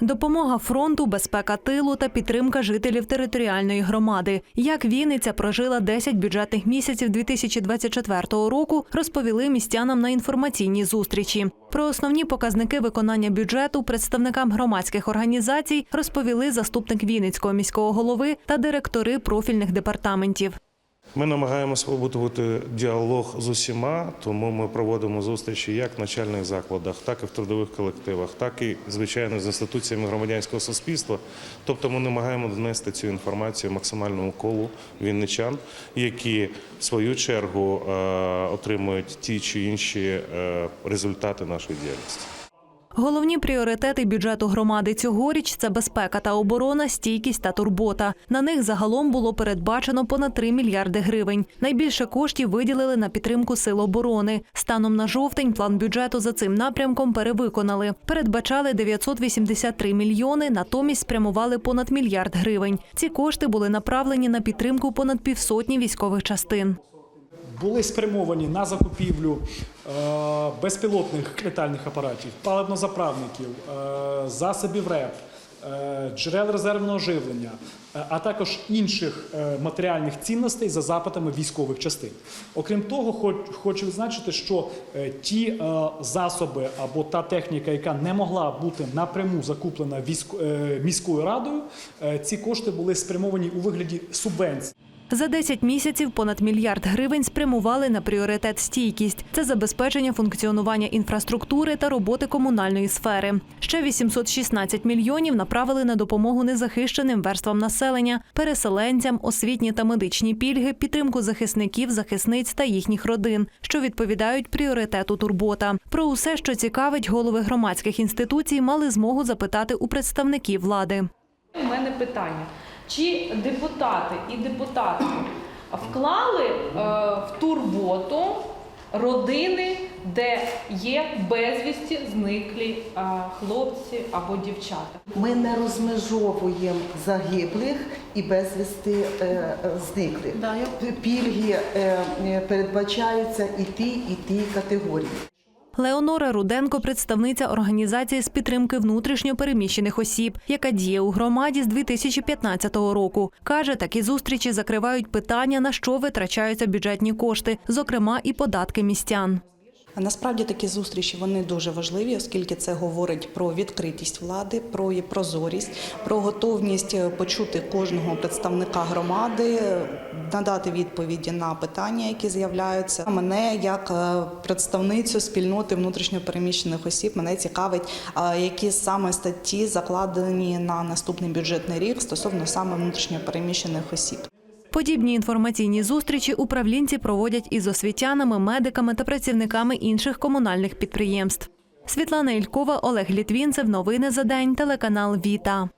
Допомога фронту, безпека тилу та підтримка жителів територіальної громади. Як Вінниця прожила 10 бюджетних місяців 2024 року, розповіли містянам на інформаційній зустрічі. Про основні показники виконання бюджету представникам громадських організацій розповіли заступник Вінницького міського голови та директори профільних департаментів. Ми намагаємося побудувати діалог з усіма, тому ми проводимо зустрічі як в начальних закладах, так і в трудових колективах, так і звичайно з інституціями громадянського суспільства. Тобто ми намагаємо донести цю інформацію максимальному колу вінничан, які в свою чергу е, отримують ті чи інші е, результати нашої діяльності. Головні пріоритети бюджету громади цьогоріч це безпека та оборона, стійкість та турбота. На них загалом було передбачено понад 3 мільярди гривень. Найбільше коштів виділили на підтримку сил оборони. Станом на жовтень план бюджету за цим напрямком перевиконали. Передбачали 983 мільйони, натомість спрямували понад мільярд гривень. Ці кошти були направлені на підтримку понад півсотні військових частин. Були спрямовані на закупівлю е, безпілотних літальних апаратів, паливнозаправників, е, засобів РЕП, е, джерел резервного живлення, а також інших матеріальних цінностей за запитами військових частин. Окрім того, хоч- хочу відзначити, що ті засоби або та техніка, яка не могла бути напряму закуплена міською радою, ці кошти були спрямовані у вигляді субвенцій. За 10 місяців понад мільярд гривень спрямували на пріоритет стійкість. Це забезпечення функціонування інфраструктури та роботи комунальної сфери. Ще 816 мільйонів направили на допомогу незахищеним верствам населення, переселенцям, освітні та медичні пільги, підтримку захисників, захисниць та їхніх родин, що відповідають пріоритету турбота. Про усе, що цікавить голови громадських інституцій, мали змогу запитати у представників влади. У мене питання: чи депутати і депутатки вклали е, в турботу родини, де є безвісті зниклі е, хлопці або дівчата? Ми не розмежовуємо загиблих і безвісти е, зниклих. Пільги е, передбачаються і ті, і ті категорії. Леонора Руденко, представниця організації з підтримки внутрішньо переміщених осіб, яка діє у громаді з 2015 року. Каже, такі зустрічі закривають питання, на що витрачаються бюджетні кошти, зокрема і податки містян. Насправді такі зустрічі вони дуже важливі, оскільки це говорить про відкритість влади, про прозорість, про готовність е, почути кожного представника громади, е, надати відповіді на питання, які з'являються. Мене як е, представницю спільноти внутрішньопереміщених осіб мене цікавить, які саме статті закладені на наступний бюджетний рік стосовно саме внутрішньопереміщених осіб. Подібні інформаційні зустрічі управлінці проводять із освітянами, медиками та працівниками інших комунальних підприємств. Світлана Ількова, Олег Літвінцев. Новини за день. Телеканал Віта.